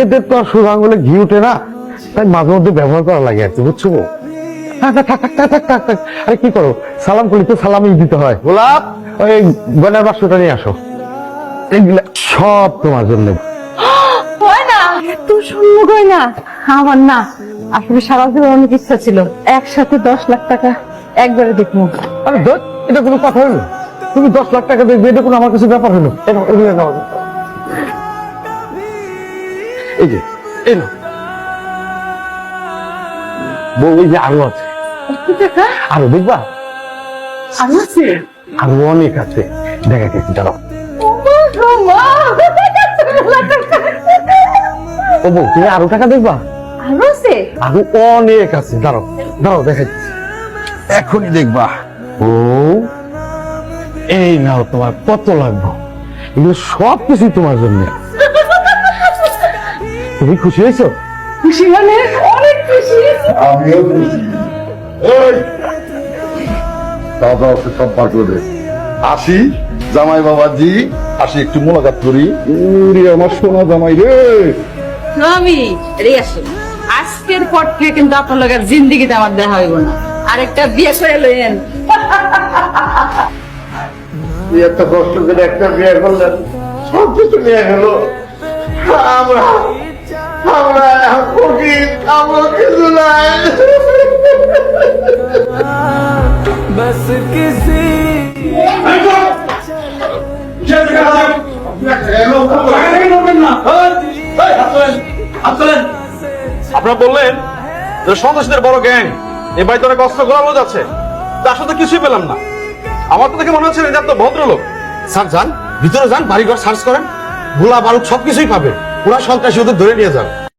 এদের তো আর শুধু আঙুলে ঘি উঠে না। তাই মাঝে মধ্যে ব্যবহার করা লাগে আর কি বুঝছ। আরে কি করো? সালাম করলে তো সালামই দিতে হয়। গোলাপ ওই গয়নার বাক্সটা নিয়ে আসো। এগুলা সব তোমার জন্য। শূন্য গয়না। আমার না আসলে সারা জীবন অনেক ইচ্ছা ছিল। একসাথে দশ লাখ টাকা একবারে দেখব। আরে এটা কোনো কথা হলো? তুমি দশ লাখ টাকা দেখবে এটা কোনো আমার কাছে ব্যাপার হলো? এগুলো। এই যে এই। বউ এই যে আরও আছে। আরও দেখবা? আর আছে? আরও অনেক আছে। দেখা গেছে দাঁড়াও। ও বউ তুমি আরও টাকা দেখবা? আরও আছে? আরও অনেক আছে দাঁড়াও। দাঁড়াও দেখাচ্ছি। এখনই দেখবা। ও এই নাও তোমার কত লাগবে। এগুলো সব কিছুই তোমার জন্য। তুমি খুশি হয়েছো? খুশি মানে অনেক খুশি। আমিও খুশি। এই দাদা ওকে সব বার করে দে। আসি জামাই বাবাজি আসি একটু মোলাকাত করি। উরি আমার সোনা জামাই রে। আমি রে আসি। আজকের পর থেকে কিন্তু আপনার লোকের জিন্দিগিতে আমার দেখা হইব না। আরেকটা বিয়ে করে লইয়েন। তুই এত কষ্ট করে একটা বিয়ে করলেন। সব কিছু নিয়ে গেল। আমরা আপনার বললেন যে সন্ত্রাসীদের বড় গ্যাং এ বাড়িতে অনেক অস্ত্র গোলালো যাচ্ছে। তার সাথে কিছুই পেলাম না। আমার তো দেখে মনে হচ্ছে এটা তো ভদ্রলোক। স্যার যান ভিতরে যান বাড়িঘর সার্চ করেন। গোলা বারুদ সবকিছুই পাবে। পুরা সন্ত্রাসী ওদের ধরে নিয়ে যান